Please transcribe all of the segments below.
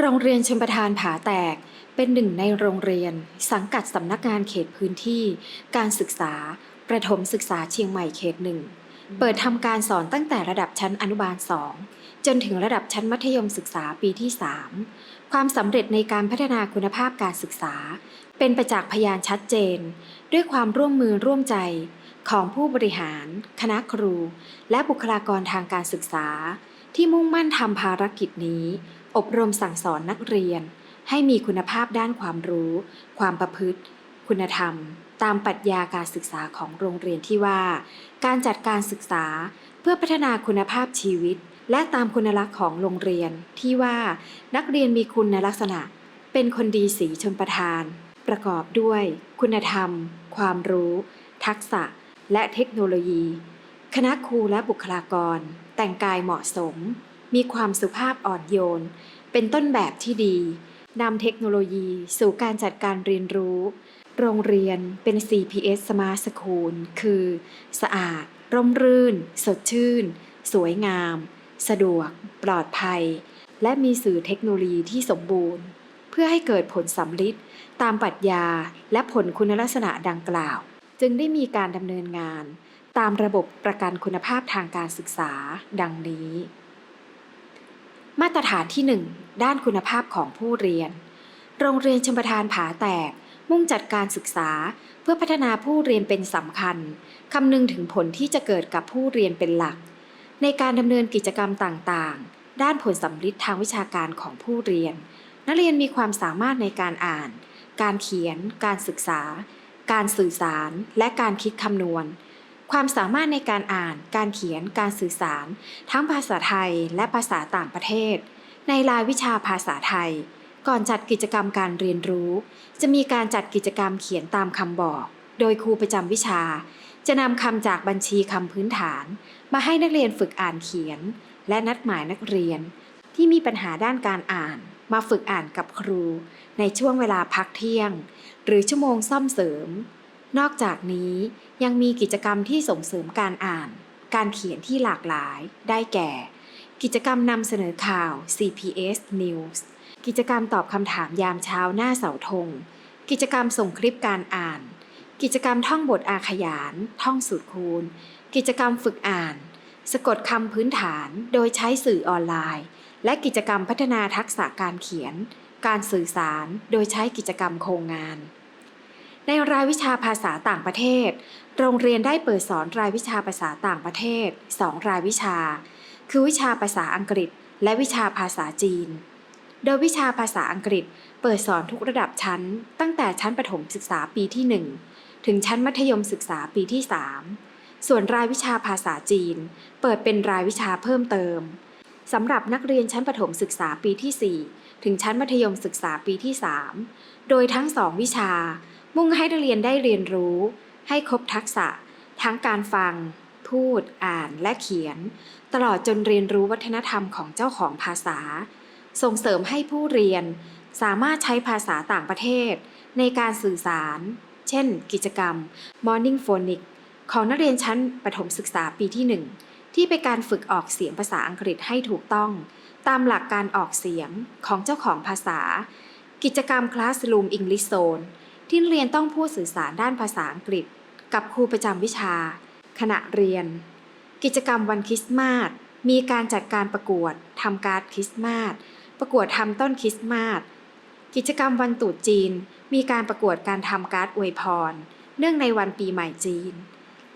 โรงเรียนชมประทานผาแตก เป็นหนึ่งในโรงเรียน สังกัดสำนักงานเขตพื้นที่ การศึกษา ประถมศึกษาเชียงใหม่เขตหนึ่ง เปิดทำการสอนตั้งแต่ระดับชั้นอนุบาล2จนถึงระดับชั้นมัธยมศึกษาปีที่ 3 ความสำเร็จในการพัฒนาคุณภาพการศึกษา เป็นประจักษ์พยานชัดเจน ด้วยความร่วมมือร่วมใจของผู้บริหาร คณะครู และบุคลากรทางการศึกษา ที่มุ่งมั่นทำภารกิจนี้ อบรมสั่งสอนนักเรียน ให้มีคุณภาพด้านความรู้ ความประพฤติ คุณธรรม ตามปรัชญาการศึกษาของโรงเรียนที่ว่า การจัดการศึกษาเพื่อพัฒนาคุณภาพชีวิต และตามคุณลักษณ์ของโรงเรียนที่ว่านักเรียนมีคุณลักษณะ เป็นคนดีสีชนประทาน ประกอบด้วย คุณธรรม ความรู้ ทักษะ และเทคโนโลยี คณะครูและบุคลากร แต่งกายเหมาะสม มีความสุภาพอ่อนโยน เป็นต้นแบบที่ดีนำเทคโนโลยีสู่การจัดการเรียนรู้ โรงเรียนเป็น CPS Smart School คือ สะอาด ร่มรื่น สดชื่น สวยงาม สะดวก ปลอดภัย และมีสื่อเทคโนโลยีที่สมบูรณ์ เพื่อให้เกิดผลสำลิดตามปรัชญาและผลคุณลักษณะดังกล่าว จึงได้มีการดำเนินงาน ตามระบบประกันคุณภาพทางการศึกษา ดังนี้ มาตรฐานที่ 1 ด้านคุณภาพของผู้เรียน โรงเรียนชมประทานผาแตก มุ่งจัดการศึกษา เพื่อพัฒนาผู้เรียนเป็นสำคัญคำนึงถึงผลที่จะเกิดกับผู้เรียนเป็นหลัก ในการดำเนินกิจกรรมต่างๆ ด้านผลสำลิดทางวิชาการของผู้เรียน นักเรียนมีความสามารถในการอ่าน การเขียน การศึกษา การสื่อสาร และการคิดคำนวณ ความสามารถในการอ่าน การเขียน การสื่อสาร ทั้งภาษาไทยและภาษาต่างประเทศ ในรายวิชาภาษาไทย ก่อนจัดกิจกรรมการเรียนรู้ จะมีการจัดกิจกรรมเขียนตามคำบอก โดยครูประจำวิชา จะนำคำจากบัญชีคำพื้นฐาน มาให้นักเรียนฝึกอ่านเขียน และนัดหมายนักเรียน ที่มีปัญหาด้านการอ่าน มาฝึกอ่านกับครู ในช่วงเวลาพักเที่ยง หรือชั่วโมงซ่อมเสริม นอกจากนี้ยังมีกิจกรรมที่ส่งเสริมการอ่าน การเขียนที่หลากหลาย ได้แก่ กิจกรรมนำเสนอข่าว CPS News กิจกรรมตอบคำถามยามเช้าหน้าเสาธง กิจกรรมส่งคลิปการอ่าน กิจกรรมท่องบทอาขยาน ท่องสูตรคูณ กิจกรรมฝึกอ่าน สะกดคำพื้นฐานโดยใช้สื่อออนไลน์ และกิจกรรมพัฒนาทักษะการเขียน การสื่อสาร โดยใช้กิจกรรมโครงงาน ในรายวิชาภาษาต่างประเทศ โรงเรียนได้เปิดสอนรายวิชาภาษาต่างประเทศ 2 รายวิชา คือวิชาภาษาอังกฤษ และวิชาภาษาจีน โดยวิชาภาษาอังกฤษ เปิดสอนทุกระดับชั้น ตั้งแต่ชั้นประถมศึกษาปีที่ 1 ถึงชั้นมัธยมศึกษาปีที่ 3 ส่วนรายวิชาภาษาจีน เปิดเป็นรายวิชาเพิ่มเติมสำหรับนักเรียนชั้นประถมศึกษาปีที่ 4 ถึงชั้นมัธยมศึกษาปีที่ 3 โดยทั้งสองวิชา มุ่งให้นักเรียนได้เรียนรู้ ให้ครบทักษะ ทั้งการฟัง พูด อ่านและเขียน ตลอดจนเรียนรู้วัฒนธรรมของเจ้าของภาษา ส่งเสริมให้ผู้เรียน สามารถใช้ภาษาต่างประเทศ ในการสื่อสาร เช่น กิจกรรม Morning Phonic ของนักเรียนชั้นประถมศึกษาปีที่ 1 ที่เป็นการฝึกออกเสียงภาษาอังกฤษให้ถูกต้อง ตามหลักการออกเสียงของเจ้าของภาษา กิจกรรม Classroom English Zone ที่นักเรียนต้องพูดสื่อสารด้านภาษาอังกฤษ กับครูประจำวิชา ขณะเรียน กิจกรรมวันคริสต์มาสมีการจัดการประกวดทำการ์ดคริสต์มาสประกวดทำต้นคริสต์มาสกิจกรรมวันตรุษจีน มีการประกวดการทำการ์ดอวยพร เนื่องในวันปีใหม่จีน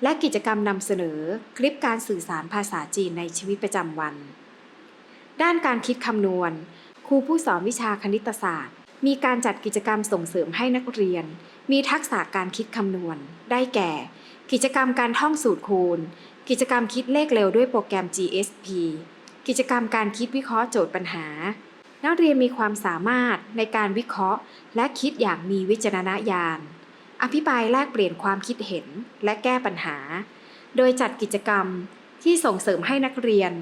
และกิจกรรมนำเสนอคลิปการสื่อสารภาษาจีนในชีวิตประจำวัน ด้านการคิดคำนวณ ครูผู้สอนวิชาคณิตศาสตร์ มีการจัดกิจกรรมส่งเสริมให้นักเรียน มีทักษะการคิดคำนวณ ได้แก่ กิจกรรมการท่องสูตรคูณ กิจกรรมคิดเลขเร็วด้วยโปรแกรม GSP กิจกรรมการคิดวิเคราะห์โจทย์ปัญหา นักเรียนมีความสามารถในการวิเคราะห์ และคิดอย่างมีวิจารณญาณ อภิปรายแลกเปลี่ยนความคิดเห็นและแก้ปัญหา โดยจัดกิจกรรมที่ส่งเสริมให้นักเรียน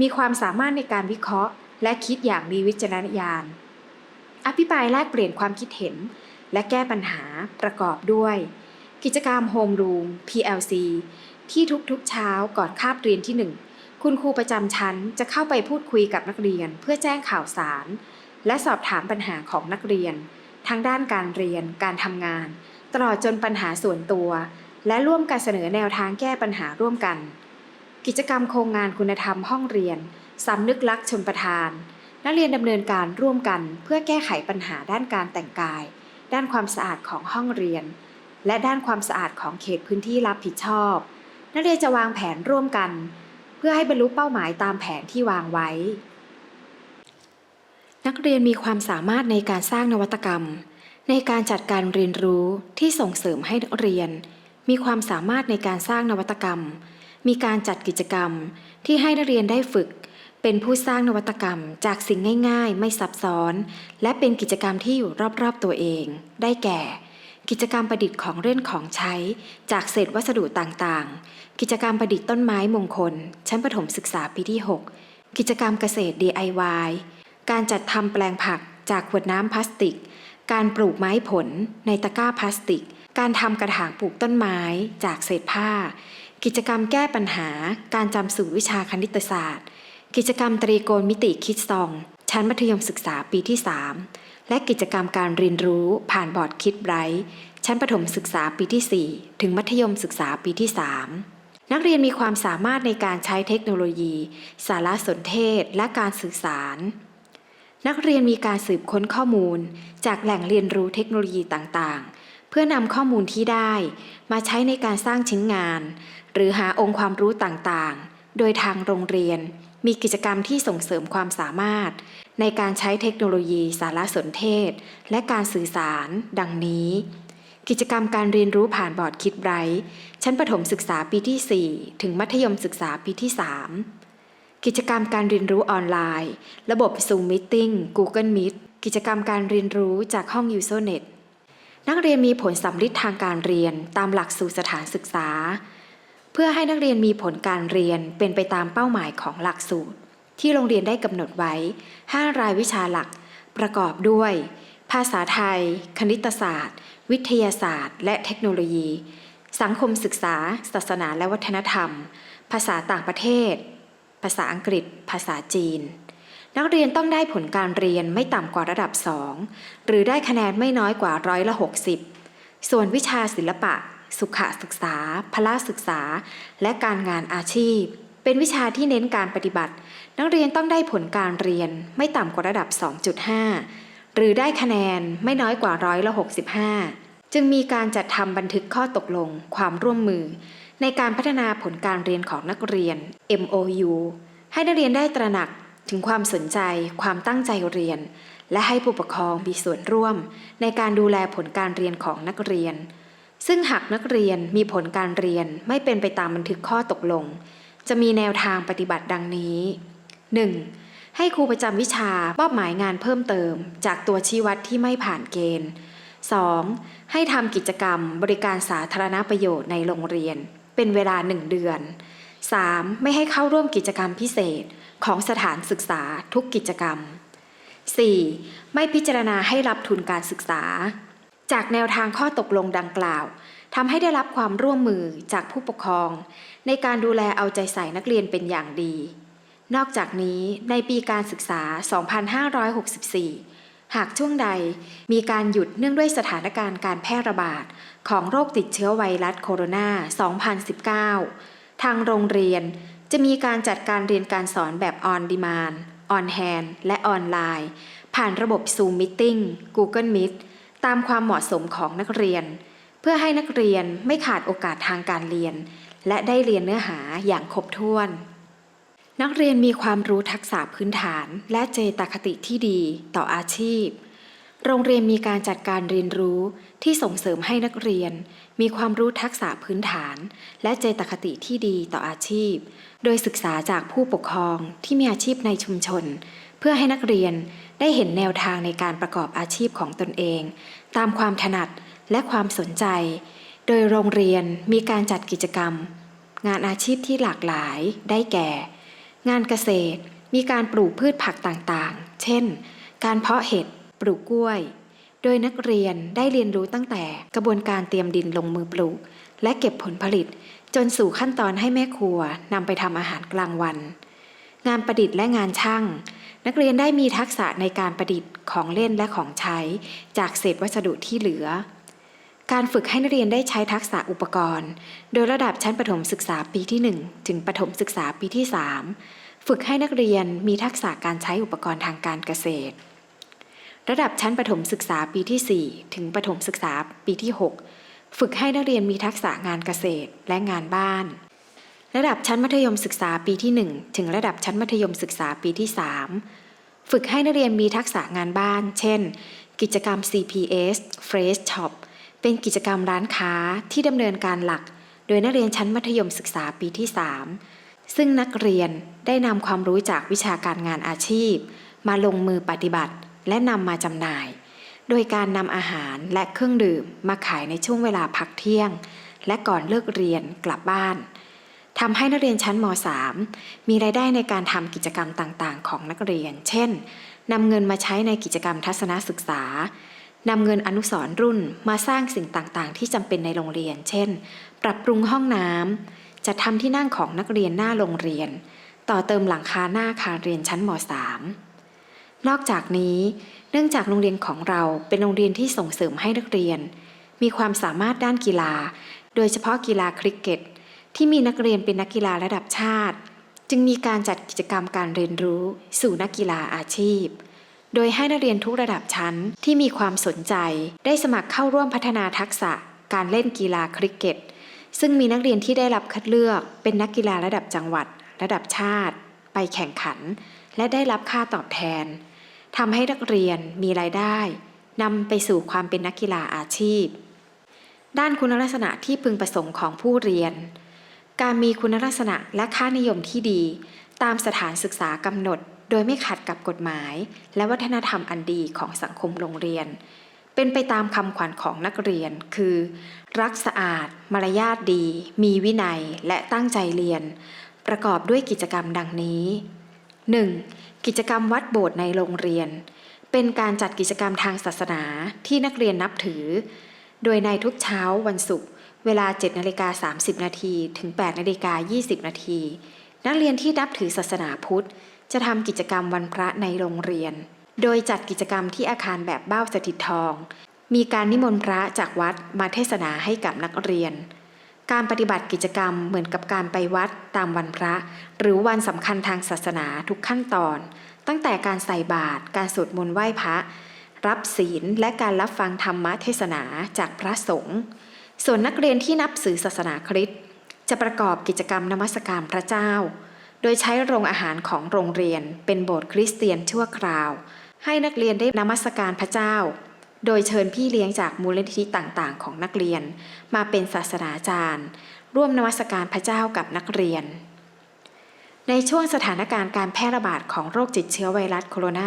มีความสามารถในการวิเคราะห์ และคิดอย่างมีวิจารณญาณ อภิปรายแลกเปลี่ยนความคิดเห็น และแก้ปัญหาประกอบด้วย กิจกรรมโฮมรูม PLC ที่ทุกๆเช้าก่อนคาบเรียนที่ 1 คุณครูประจำชั้นจะเข้าไปพูดคุยกับนักเรียนเพื่อแจ้งข่าวสาร และสอบถามปัญหาของนักเรียน ทั้งด้านการเรียนการทำงาน ตลอดจนปัญหาส่วนตัว และร่วมกันเสนอแนวทางแก้ปัญหาร่วมกัน กิจกรรมโครงงานคุณธรรมห้องเรียนสำนึกรักชนประทาน นักเรียนดำเนินการร่วมกันเพื่อแก้ไขปัญหาด้านการแต่งกาย ด้านความสะอาดของห้องเรียน และด้านความสะอาดของเขตพื้นที่รับผิดชอบ นักเรียนจะวางแผนร่วมกัน เพื่อให้บรรลุเป้าหมายตามแผนที่วางไว้ นักเรียนมีความสามารถในการสร้างนวัตกรรม ในการจัดการเรียนรู้ที่ส่งเสริมให้นักเรียน มีความสามารถในการสร้างนวัตกรรม มีการจัดกิจกรรมที่ให้นักเรียนได้ฝึก เป็นผู้สร้างนวัตกรรมจากสิ่งง่ายๆ ไม่ซับซ้อน และเป็นกิจกรรมที่อยู่รอบๆตัวเอง ได้แก่ กิจกรรมประดิษฐ์ของเล่นของใช้ จากเศษวัสดุต่างๆ กิจกรรมประดิษฐ์ต้นไม้มงคล ชั้นประถมศึกษาปีที่ 6 กิจกรรมเกษตร DIY การจัดทำแปลงผักจากขวดน้ำพลาสติก การปลูกไม้ผลในตะกร้าพลาสติก การทำกระถางปลูกต้นไม้จากเศษผ้า กิจกรรมแก้ปัญหา การจำสูตรวิชาคณิตศาสตร์ กิจกรรมตรีโกณมิติคิดซอง ชั้นมัธยมศึกษาปีที่ 3 และกิจกรรมการเรียนรู้ผ่านบอร์ดคิดไบรท์ชั้นประถมศึกษาปีที่ 4 ถึงมัธยมศึกษาปีที่ 3 นักเรียนมีความสามารถในการใช้เทคโนโลยี สารสนเทศ และการสื่อสาร นักเรียนมีการสืบค้นข้อมูล จากแหล่งเรียนรู้เทคโนโลยีต่างๆ เพื่อนำข้อมูลที่ได้ มาใช้ในการสร้างชิ้นงาน หรือหาองค์ความรู้ต่างๆ โดยทางโรงเรียน มีกิจกรรมที่ส่งเสริมความสามารถ ในการใช้เทคโนโลยีสารสนเทศ และการสื่อสาร ดังนี้ กิจกรรมการเรียนรู้ผ่านบอร์ดคิดไบรท์ชั้นประถมศึกษาปีที่ 4 ถึงมัธยมศึกษาปีที่ 3 กิจกรรมการเรียนรู้ออนไลน์ ระบบ Zoom Meeting Google Meet กิจกรรมการเรียนรู้จากห้อง Usernet นักเรียนมีผลสำลิดทางการเรียนตามหลักสูตรสถานศึกษา เพื่อให้นักเรียนมีผลการเรียนเป็นไปตามเป้าหมายของหลักสูตร ที่โรงเรียนได้กำหนดไว้ 5 รายวิชาหลัก ประกอบด้วย ภาษาไทย คณิตศาสตร์ วิทยาศาสตร์ และเทคโนโลยี สังคมศึกษา ศาสนาและวัฒนธรรม ภาษาต่างประเทศ ภาษาอังกฤษ ภาษาจีน นักเรียนต้องได้ผลการเรียนไม่ต่ำกว่าระดับ 2 หรือได้คะแนนไม่น้อยกว่าร้อยละ60 ส่วนวิชาศิลปะ สุขศึกษา พละศึกษา และการงานอาชีพ เป็นวิชาที่เน้นการปฏิบัติ นักเรียนต้องได้ผลการเรียนไม่ต่ำกว่าระดับ 2.5 หรือได้คะแนนไม่น้อยกว่าร้อยละ65 จึงมีการจัดทำบันทึกข้อตกลง ความร่วมมือ ในการพัฒนาผลการเรียนของนักเรียน MOU ให้นักเรียนได้ตระหนักถึงความสนใจ ความตั้งใจเรียน และให้ผู้ปกครองมีส่วนร่วม ในการดูแลผลการเรียนของนักเรียน ซึ่งหากนักเรียนมีผลการเรียนไม่เป็นไปตามบันทึกข้อตกลง จะมีแนวทางปฏิบัติดังนี้ 1. ให้ครูประจำวิชามอบหมายงานเพิ่มเติม จากตัวชี้วัดที่ไม่ผ่านเกณฑ์ 2. ให้ทำกิจกรรมบริการสาธารณประโยชน์ในโรงเรียน เป็นเวลา 1 เดือน 3. ไม่ให้เข้าร่วมกิจกรรมพิเศษของสถานศึกษาทุกกิจกรรม 4. ไม่พิจารณาให้รับทุนการศึกษา จากแนวทางข้อตกลงดังกล่าวทำให้ได้รับความร่วมมือจากผู้ปกครอง ในการดูแลเอาใจใส่นักเรียนเป็นอย่างดี นอกจากนี้ในปีการศึกษา 2564 หากช่วงใดมีการหยุดเนื่องด้วยสถานการณ์การแพร่ระบาด ของโรคติดเชื้อไวรัสโคโรนา 2019 ทางโรงเรียนจะมีการจัดการเรียนการสอนแบบออนดีมานออนแฮนและออนไลน์ ผ่านระบบ Zoom Meeting Google Meet ตามความเหมาะสมของนักเรียน เพื่อให้นักเรียนไม่ขาดโอกาสทางการเรียน และได้เรียนเนื้อหาอย่างครบถ้วน นักเรียนมีความรู้ทักษะพื้นฐาน และเจตคติที่ดีต่ออาชีพ โรงเรียนมีการจัดการเรียนรู้ที่ส่งเสริมให้นักเรียน มีความรู้ทักษะพื้นฐาน และเจตคติที่ดีต่ออาชีพ โดยศึกษาจากผู้ปกครองที่มีอาชีพในชุมชน เพื่อให้นักเรียน ได้เห็นแนวทางในการประกอบอาชีพของตนเอง ตามความถนัดและความสนใจ โดยโรงเรียนมีการจัดกิจกรรม งานอาชีพที่หลากหลายได้แก่ งานเกษตรมีการปลูกพืชผักต่างๆ เช่น การเพาะเห็ดปลูกกล้วย โดยนักเรียนได้เรียนรู้ตั้งแต่กระบวนการเตรียมดินลงมือปลูก และเก็บผลผลิต จนสู่ขั้นตอนให้แม่ครัวนำไปทำอาหารกลางวัน งานประดิษฐ์และงานช่าง นักเรียนได้มีทักษะในการประดิษฐ์ของเล่นและของใช้ จากเศษวัสดุที่เหลือ การฝึกให้นักเรียนได้ใช้ทักษะอุปกรณ์ โดยระดับชั้นประถมศึกษาปีที่ 1 ถึงประถมศึกษาปีที่ 3 ฝึกให้นักเรียนมีทักษะการใช้อุปกรณ์ทางการเกษตร ระดับชั้นประถมศึกษาปีที่ 4 ถึงประถมศึกษาปีที่ 6 ฝึกให้นักเรียนมีทักษะงานเกษตรและงานบ้าน ระดับชั้นมัธยมศึกษาปีที่ 1 ถึงระดับชั้นมัธยมศึกษาปีที่ 3 ฝึกให้นักเรียนมีทักษะงานบ้าน เช่น กิจกรรม CPS Fresh Shop เป็นกิจกรรมร้านค้าที่ดำเนินการหลัก โดยนักเรียนชั้นมัธยมศึกษาปีที่ 3 ซึ่งนักเรียนได้นำความรู้จากวิชาการงานอาชีพ มาลงมือปฏิบัติ และนำมาจำหน่าย โดยการนำอาหารและเครื่องดื่มมาขายในช่วงเวลาพักเที่ยง และก่อนเลิกเรียนกลับบ้าน ทำให้นักเรียนชั้นม .3 มีรายได้ในการทำกิจกรรมต่างๆ ของนักเรียน เช่นนำเงินมาใช้ในกิจกรรมทัศนศึกษานำเงินอนุสรรุ่นมาสร้างสิ่งต่างๆ ที่จำเป็นในโรงเรียน เช่น ปรับปรุงห้องน้ำจัดทำที่นั่งของนักเรียนหน้าโรงเรียน ต่อเติมหลังคาหน้าอาคารเรียนชั้นม .3 นอกจากนี้เนื่องจากโรงเรียนของเราเป็นโรงเรียนที่ส่งเสริมให้นักเรียน มีความสามารถด้านกีฬา โดยเฉพาะกีฬาคริกเก็ต ที่มีนักเรียนเป็นนักกีฬาระดับชาติ จึงมีการจัดกิจกรรมการเรียนรู้ สู่นักกีฬาอาชีพ โดยให้นักเรียนทุกระดับชั้นที่มีความสนใจ ได้สมัครเข้าร่วมพัฒนาทักษะ การเล่นกีฬาคริกเก็ต ซึ่งมีนักเรียนที่ได้รับคัดเลือกเป็นนักกีฬาระดับจังหวัด ระดับชาติ ไปแข่งขัน และได้รับค่าตอบแทนทำให้นักเรียนมีรายได้นำไปสู่ความเป็นนักกีฬาอาชีพ ด้านคุณลักษณะที่พึงประสงค์ของผู้เรียน การมีคุณลักษณะและค่านิยมที่ดี ตามสถานศึกษากำหนด โดยไม่ขัดกับกฎหมาย และวัฒนธรรมอันดีของสังคมโรงเรียน เป็นไปตามคำขวัญของนักเรียน คือ รักสะอาด มารยาทดี มีวินัยและตั้งใจเรียน ประกอบด้วยกิจกรรมดังนี้ 1. กิจกรรมวัดโบสถ์ในโรงเรียน เป็นการจัดกิจกรรมทางศาสนาที่นักเรียนนับถือ โดยในทุกเช้าวันศุกร์ เวลา 7นาฬิกา30 นาทีถึง 8นาฬิกา20 นาที นักเรียนที่นับถือศาสนาพุทธ จะทำกิจกรรมวันพระในโรงเรียน โดยจัดกิจกรรมที่อาคารแบบเบ้าสถิตทอง มีการนิมนต์พระจากวัดมาเทศนาให้กับนักเรียน การปฏิบัติกิจกรรมเหมือนกับการไปวัดตามวันพระ หรือวันสำคัญทางศาสนาทุกขั้นตอน ตั้งแต่การใส่บาตร การสวดมนต์ไหว้พระ รับศีล และการรับฟังธรรมเทศนาจากพระสงฆ์ ส่วนนักเรียนที่นับถือศาสนาคริสต์จะประกอบกิจกรรมนมัสการพระเจ้า โดยใช้โรงอาหารของโรงเรียนเป็นโบสถ์คริสเตียนชั่วคราว ให้นักเรียนได้นมัสการพระเจ้า โดยเชิญพี่เลี้ยงจากมูลนิธิต่างๆ ของนักเรียน มาเป็นศาสนาจารย์ ร่วมนมัสการพระเจ้ากับนักเรียน ในช่วงสถานการณ์การแพร่ระบาดของโรคติดเชื้อไวรัสโคโรน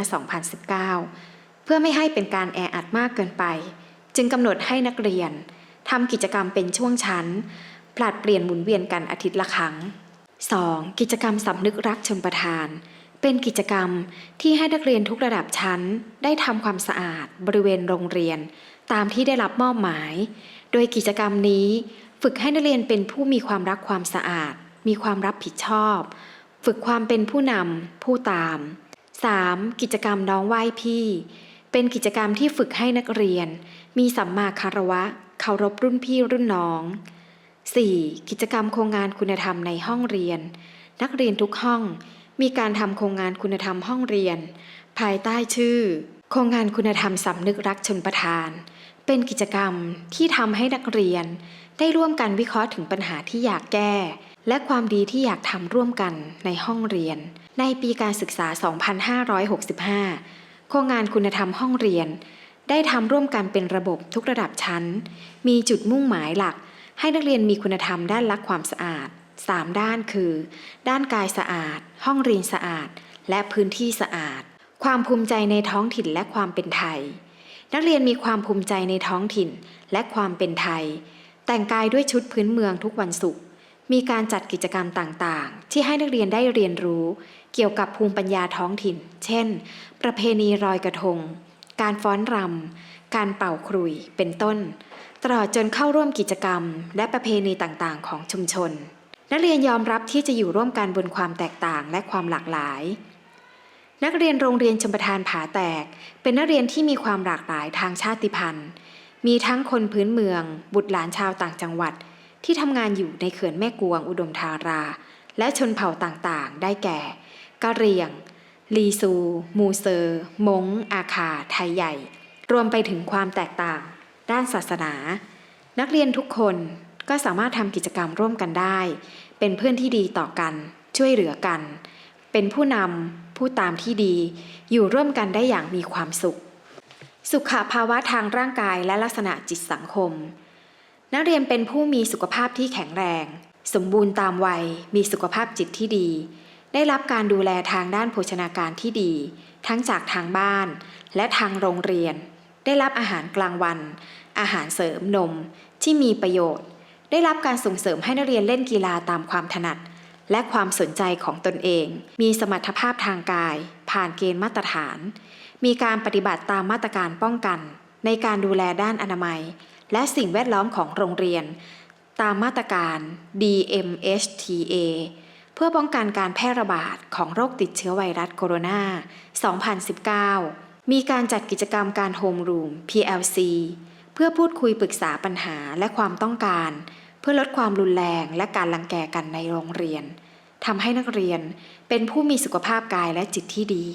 า 2019 เพื่อไม่ให้เป็นการแออัดมากเกินไป จึงกำหนดให้นักเรียน ทำกิจกรรมเป็นช่วงชั้น ผลัดเปลี่ยนหมุนเวียนกันอาทิตย์ละครั้ง 2. กิจกรรมสำนึกรักชนประทาน เป็นกิจกรรมที่ให้นักเรียนทุกระดับชั้น ได้ทำความสะอาดบริเวณโรงเรียน ตามที่ได้รับมอบหมาย โดยกิจกรรมนี้ฝึกให้นักเรียนเป็นผู้มีความรักความสะอาด มีความรับผิดชอบ ฝึกความเป็นผู้นำผู้ตาม 3. กิจกรรมน้องไหว้พี่ เป็นกิจกรรมที่ฝึกให้นักเรียน มีสัมมาคารวะ เคารพรุ่นพี่รุ่นน้อง 4. กิจกรรมโครงงานคุณธรรมในห้องเรียน นักเรียนทุกห้อง มีการทำโครงงานคุณธรรมห้องเรียน ภายใต้ชื่อ โครงงานคุณธรรมสำนึกรักชนประทาน เป็นกิจกรรมที่ทำให้นักเรียน ได้ร่วมกันวิเคราะห์ถึงปัญหาที่อยากแก้ และความดีที่อยากทำร่วมกันในห้องเรียน ในปีการศึกษา 2565 โครงงานคุณธรรมห้องเรียน ได้ทำร่วมกันเป็นระบบทุกระดับชั้น มีจุดมุ่งหมายหลัก ให้นักเรียนมีคุณธรรมด้านรักความสะอาด 3 ด้านคือ ด้านกายสะอาด ห้องเรียนสะอาด และพื้นที่สะอาด ความภูมิใจในท้องถิ่นและความเป็นไทย นักเรียนมีความภูมิใจในท้องถิ่นและความเป็นไทย แต่งกายด้วยชุดพื้นเมืองทุกวันศุกร์มีการจัดกิจกรรมต่างๆ ที่ให้นักเรียนได้เรียนรู้ เกี่ยวกับภูมิปัญญาท้องถิ่น เช่น ประเพณีรอยกระทง การฟ้อนรำ การเป่าขลุ่ยเป็นต้น ตลอดจนเข้าร่วมกิจกรรม และประเพณีต่างๆ ของชุมชน นักเรียนยอมรับที่จะอยู่ร่วมกันบนความแตกต่างและความหลากหลาย นักเรียนโรงเรียนชมประทานผาแตก เป็นนักเรียนที่มีความหลากหลายทางชาติพันธุ์ มีทั้งคนพื้นเมือง บุตรหลานชาวต่างจังหวัด ที่ทำงานอยู่ในเขื่อนแม่กวงอุดมธารา และชนเผ่าต่างๆ ได้แก่กะเหรี่ยง ลีซู มูเซอร์ มง อาคา ไทยใหญ่ รวมไปถึงความแตกต่าง ด้านศาสนา นักเรียนทุกคนก็สามารถทำกิจกรรมร่วมกันได้ เป็นเพื่อนที่ดีต่อกัน ช่วยเหลือกัน เป็นผู้นำผู้ตามที่ดี อยู่ร่วมกันได้อย่างมีความสุข สุขภาวะทางร่างกายและลักษณะจิตสังคม นักเรียนเป็นผู้มีสุขภาพที่แข็งแรง สมบูรณ์ตามวัย มีสุขภาพจิตที่ดี ได้รับการดูแลทางด้านโภชนาการที่ดี ทั้งจากทางบ้าน และทางโรงเรียน ได้รับอาหารกลางวัน อาหารเสริมนมที่มีประโยชน์ ได้รับการส่งเสริมให้นักเรียนเล่นกีฬาตามความถนัด และความสนใจของตนเอง มีสมรรถภาพทางกาย ผ่านเกณฑ์มาตรฐาน มีการปฏิบัติตามมาตรการป้องกัน ในการดูแลด้านอนามัย และสิ่งแวดล้อมของโรงเรียน ตามมาตรการ DMHTA เพื่อป้องกันการแพร่ระบาดของโรคติดเชื้อไวรัสโคโรนา 2019 มีการจัดกิจกรรมการโฮมรูม PLC เพื่อพูดคุยปรึกษาปัญหาและความต้องการ เพื่อลดความรุนแรงและการลังแกกันในโรงเรียนทำให้นักเรียนเป็นผู้มีสุขภาพกายและจิตที่ดี